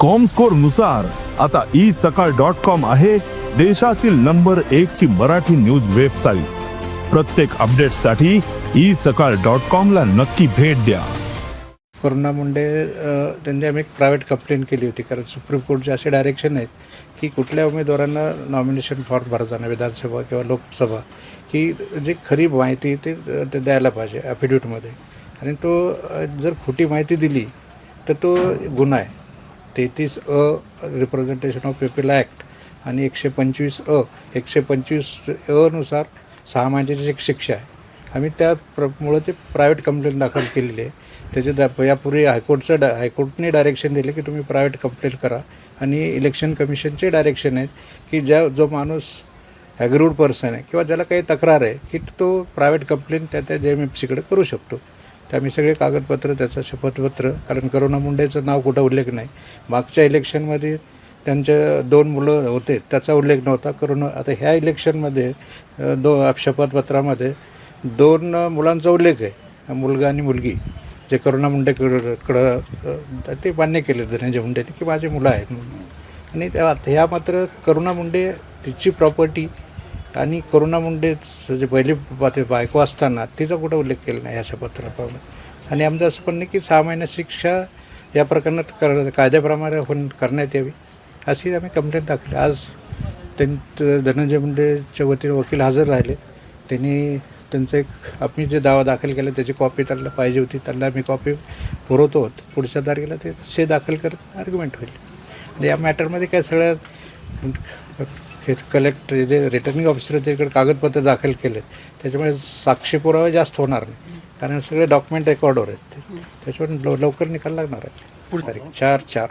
कॉमस्कोरनुसार आता ई सकाळ dot com आहे देशातील नंबर एक ची मराठी न्यूज वेबसाईट प्रत्येक अपडेटसाठी ई सकाळ डॉट कॉम ला नक्की भेट द्या. करुणा मुंडे त्यांनी आम्ही एक प्रायव्हेट कंप्लेंट केली होती. कारण सुप्रीम कोर्टचे असे डायरेक्शन आहेत की कुठल्या उमेदवारांना नॉमिनेशन फॉर्म भरताना विधानसभा किंवा लोकसभा की जे खरी माहिती ते ते द्यायला पाहिजे ॲफिडेविटमध्ये आणि तो जर खोटी माहिती दिली तर तो गुन्हा आहे. तेहतीस a representation of people act आणि एकशे पंचवीस अ. एकशे पंचवीस अनुसार सहा महिन्याची एक शिक्षा आहे. आम्ही त्या प्र ते प्रायव्हेट कंप्लेंट दाखल केलेली आहे. त्याचे दा यापूर्वी हायकोर्टचं डा हायकोर्टने डायरेक्शन दिले की तुम्ही प्रायव्हेट कंप्लेंट करा. आणि इलेक्शन कमिशनचे डायरेक्शन आहेत की ज्या जो माणूस ॲग्रूड पर्सन आहे किंवा ज्याला काही तक्रार आहे की तो प्रायव्हेट कंप्लेंट त्या त्या जे एम एफ सीकडे करू शकतो. तर आम्ही सगळे कागदपत्र त्याचं शपथपत्र कारण करुणा मुंडेचं नाव कुठं उल्लेख नाही. मागच्या इलेक्शनमध्ये त्यांच्या दोन मुलं होते त्याचा उल्लेख नव्हता. करुणा आता ह्या इलेक्शनमध्ये दो शपथपत्रामध्ये दोन मुलांचा उल्लेख आहे. मुलगा आणि मुलगी जे करुणा मुंडेकडं कडं ते मान्य केले धनंजय मुंडेने की माझे मुलं आहेत म्हणून. आणि त्या ह्या मात्र करुणा मुंडे तिची प्रॉपर्टी आणि करुणा मुंडेच जे पहिली बा- ते बायको असताना तिचा कुठं उल्लेख केला नाही अशा शपथपत्राप्रमाणे आणि आमचं असं पण नाही की सहा महिन्यात शिक्षा या प्रकरणात कर कायद्याप्रमाणे होऊन करण्यात यावी अशी आम्ही कंप्लेंट दाखवली. आज त्यां धनंजय मुंडेच्या वतीने वकील हजर राहिले. त्यांनी त्यांचं एक आम्ही जे दावा दाखल केला त्याची कॉपी त्यांना पाहिजे होती त्यांना आम्ही कॉपी पुरवतो. पुढच्या तारखेला ते से दाखल करत आर्ग्युमेंट होईल. आणि या मॅटरमध्ये काय सगळ्यात कलेक्टर जे रिटर्निंग ऑफिसर त्याकडे कागदपत्र दाखल केले त्याच्यामुळे साक्षी पुरावे जास्त होणार नाही. कारण सगळे डॉक्युमेंट रेकॉर्डवर आहेत. ते त्याच्यावर लव- लवकर निकाल लागणार आहे. तारीख चार चार.